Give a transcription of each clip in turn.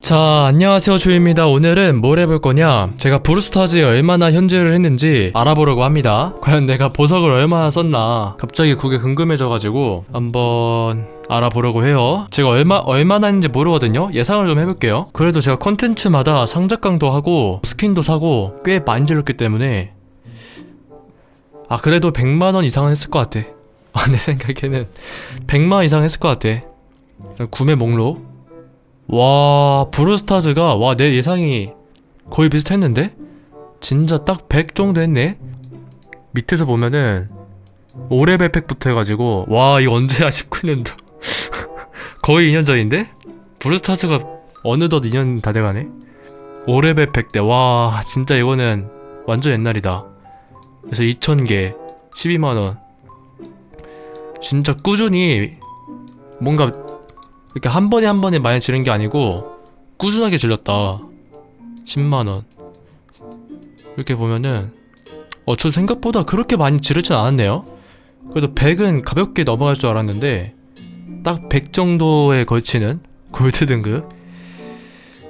자 안녕하세요 주입니다. 오늘은 뭘 해볼 거냐? 제가 브루스타즈에 얼마나 현질을 했는지 알아보려고 합니다. 과연 내가 보석을 얼마나 썼나? 갑자기 그게 궁금해져가지고 한번 알아보려고 해요. 제가 얼마, 얼마나 했는지 모르거든요. 예상을 좀 해볼게요. 그래도 제가 컨텐츠마다 상작강도 하고 스킨도 사고 꽤 많이 질렀기 때문에 아 그래도 100만원 이상은 했을 것 같아 아, 내 생각에는 100만원 이상 했을 것 같아. 구매 목록. 와 브루스타즈가 와 내 예상이 거의 비슷했는데? 진짜 딱 100 정도 했네? 밑에서 보면은 5레벨 팩부터 해가지고 와 이거 언제야? 19년도 거의 2년 전인데? 브루스타즈가 어느덧 2년 다 돼가네? 5레벨 팩대 와 진짜 이거는 완전 옛날이다. 그래서 2000개 12만원 진짜 꾸준히 뭔가 이렇게 한 번에 한 번에 많이 지른 게 아니고 꾸준하게 질렀다. 10만원. 이렇게 보면은 어 저 생각보다 그렇게 많이 지르진 않았네요. 그래도 100은 가볍게 넘어갈 줄 알았는데 딱 100 정도에 걸치는 골드 등급.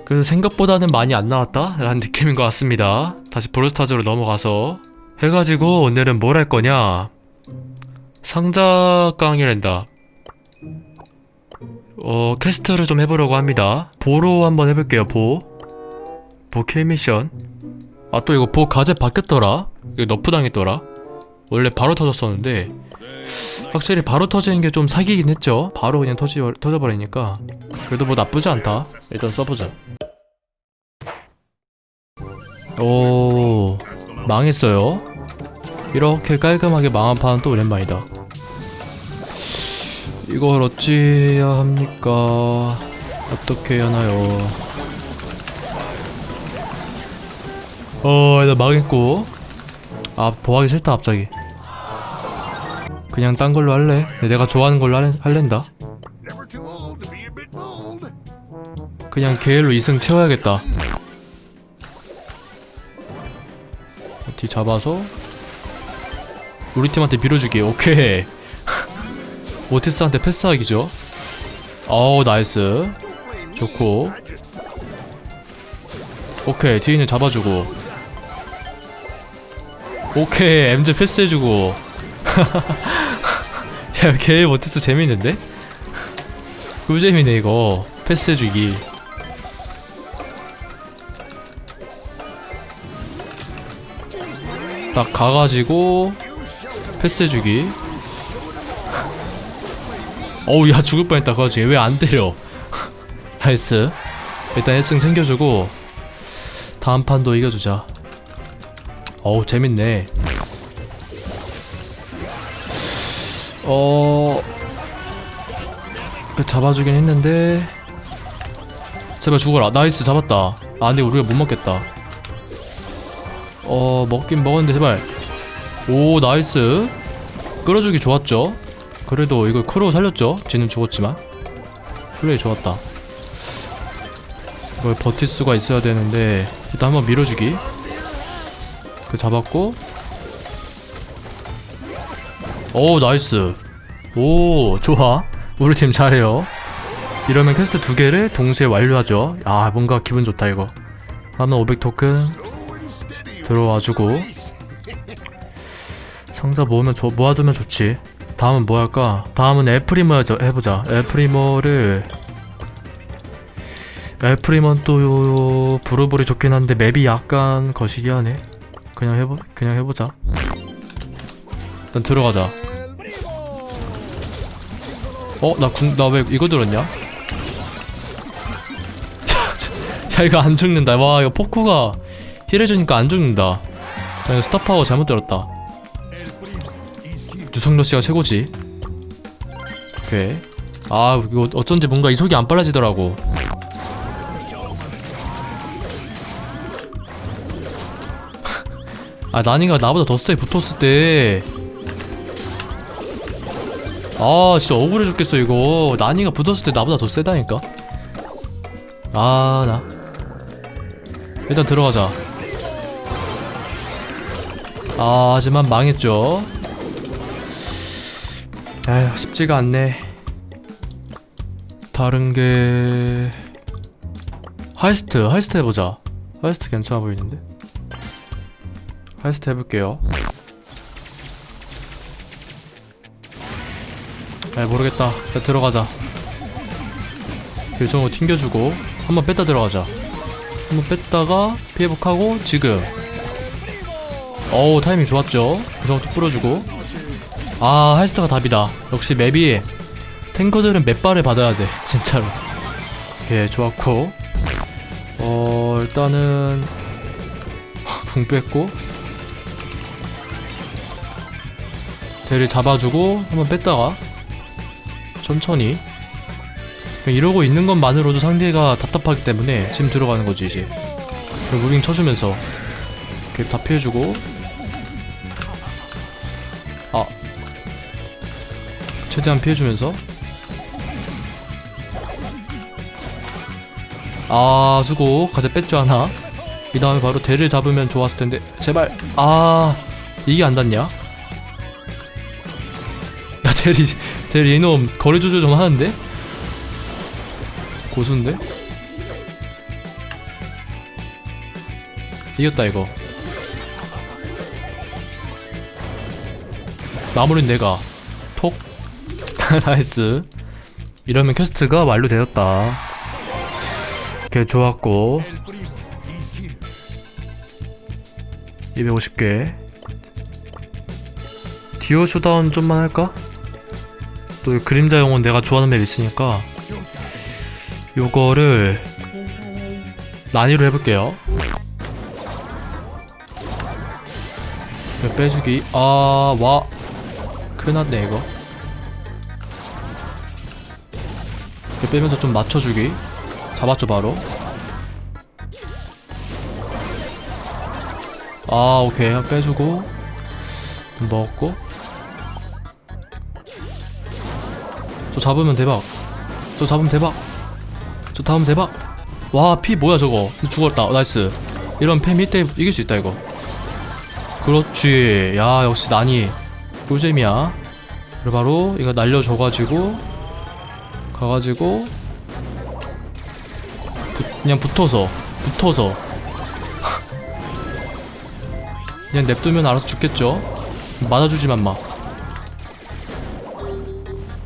그래서 생각보다는 많이 안 나왔다 라는 느낌인 것 같습니다. 다시 브루스타즈로 넘어가서 해가지고 오늘은 뭘 할 거냐 상자 강이란다 어, 퀘스트를 좀 해보려고 합니다. 보로 한번 해볼게요, 보. 보 킬 미션. 아, 또 이거 보 가제 바뀌었더라? 이거 너프 당했더라? 원래 바로 터졌었는데, 확실히 바로 터지는 게 좀 사기긴 했죠? 바로 그냥 터지, 터져버리니까. 그래도 뭐 나쁘지 않다. 일단 써보자. 오, 망했어요. 이렇게 깔끔하게 망한 판은 또 오랜만이다. 이걸 어찌해야 합니까? 어떻게 해야 하나요? 어, 나 망했고. 아, 보하기 싫다, 갑자기. 그냥 딴 걸로 할래? 내가 좋아하는 걸로 할래, 할랜다. 그냥 게일로 2승 채워야겠다. 뒤 잡아서 우리 팀한테 밀어주기. 오케이. 오티스한테 패스하기죠. 어우 나이스. 좋고. 오케이 뒤에는 잡아주고. 오케이 MZ 패스해주고. 야걔 오티스 재밌는데? 꿀잼이네 이거 패스해주기. 딱 가가지고 패스해주기. 어우 야 죽을 뻔했다. 그 와중에 왜 안 때려? 나이스. 일단 1승 챙겨주고 다음 판도 이겨주자. 어우 재밌네. 어... 그 잡아주긴 했는데 제발 죽어라. 나이스 잡았다. 아 근데 우리가 못 먹겠다. 어 먹긴 먹었는데 제발. 오 나이스. 끌어주기 좋았죠 그래도 이걸 크로우 살렸죠? 쟤는 죽었지만. 플레이 좋았다. 이걸 버틸 수가 있어야 되는데 일단 한번 밀어주기. 그 잡았고. 오 나이스. 오 좋아. 우리 팀 잘해요. 이러면 퀘스트 두 개를 동시에 완료하죠. 아 뭔가 기분 좋다 이거. 하면 500 토큰 들어와주고. 상자 모으면 좋 모아두면 좋지 다음은 뭐 할까? 다음은 애프리머 해보자. 애프리머를 애프리머는 또 브루블이 좋긴 한데 맵이 약간 거시기 하네. 그냥 해보 그냥 해보자. 일단 들어가자. 어? 나궁나 왜 이거 들었냐? 야 이거 안 죽는다. 와 이거 포코가 힐해주니까 안 죽는다. 자 이거 스타파워 잘못 들었다. 유성로 씨가 최고지. 오케이. 아 이거 어쩐지 뭔가 이속이 안 빨라지더라고. 아 나니가 나보다 더 세게 붙었을 때. 아 진짜 억울해 죽겠어 이거. 나니가 붙었을 때 나보다 더 세다니까. 아 나. 일단 들어가자. 아 하지만 망했죠. 아휴 쉽지가 않네. 다른 게 하이스트 하이스트 해보자. 하이스트 괜찮아 보이는데? 하이스트 해볼게요. 잘 모르겠다. 자 들어가자. 일성으로 튕겨주고 한번 뺐다 들어가자. 한번 뺐다가 피해복하고 지금. 어우 타이밍 좋았죠? 일성 쭉 뿌려주고 아 하이스트가 답이다. 역시 맵이 탱커들은 맵발을 받아야 돼. 진짜로. 오케이 좋았고. 어 일단은 붕 뺐고. 대를 잡아주고 한번 뺐다가 천천히. 이러고 있는 것만으로도 상대가 답답하기 때문에 지금 들어가는 거지 이제. 무빙 쳐주면서 이렇게 다 피해주고 최대한 피해주면서. 아 수고 가재 뺐죠 하나. 이 다음에 바로 대를 잡으면 좋았을 텐데. 제발. 아 이게 안 닿냐? 야 대리 대리 이놈 거리 조절 좀 하는데? 고수인데? 이겼다 이거. 마무리는 내가. 톡 나이스. 이러면 퀘스트가 완료되었다. 오케이 좋았고. 250개. 디오 쇼다운 좀만 할까? 또이 그림자 영혼 내가 좋아하는 맵 있으니까 요거를 난이로 해볼게요. 빼주기. 아와. 큰일났네 이거 빼면서 좀 맞춰주기. 잡았죠 바로. 아 오케이. 한 빼주고. 좀 먹었고. 저 잡으면 대박. 저 잡으면 대박. 저 다음 대박. 와 피 뭐야 저거. 죽었다. 어, 나이스. 이런 팸 이때 이길 수 있다 이거. 그렇지. 야 역시 난이 꿀잼이야. 그리고 바로 이거 날려줘가지고 가가지고 붙- 그냥 붙어서 붙어서. 그냥 냅두면 알아서 죽겠죠? 맞아주지만 마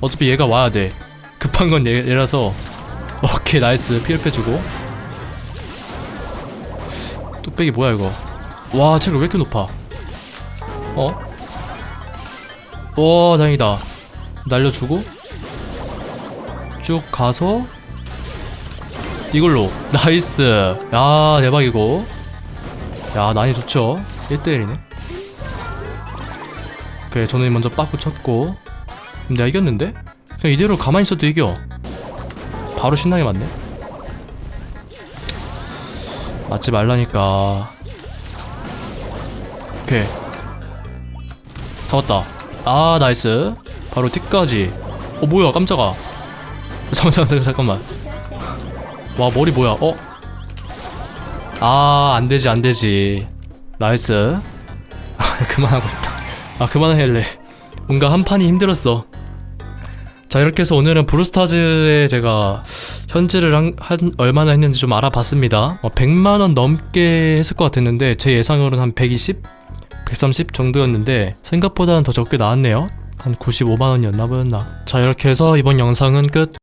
어차피 얘가 와야 돼. 급한 건 얘, 얘라서. 오케이 나이스. 피를 빼주고. 뚝배기 뭐야 이거? 와 체력 왜 이렇게 높아? 어? 와 다행이다. 날려주고 쭉 가서 이걸로. 나이스. 야 대박이고. 야 난이 좋죠? 1대1이네. 오케이 저는 먼저 빠꾸 쳤고. 그럼 내가 이겼는데? 그냥 이대로 가만히 있어도 이겨. 바로 신나게 맞네. 맞지 말라니까. 오케이. 잡았다. 아 나이스. 바로 틱까지. 어 뭐야 깜짝아 잠깐 잠깐 잠깐만. 와 머리 뭐야? 어? 아 안되지 안되지. 나이스. 아 그만하고 싶다. 아 그만할래. 뭔가 한 판이 힘들었어. 자 이렇게 해서 오늘은 브루스타즈에 제가 현질을 한, 한 얼마나 했는지 좀 알아봤습니다. 어, 100만원 넘게 했을 것 같았는데 제 예상으로는 한 120? 130 정도였는데 생각보다는 더 적게 나왔네요. 한 95만원이었나 보였나. 자 이렇게 해서 이번 영상은 끝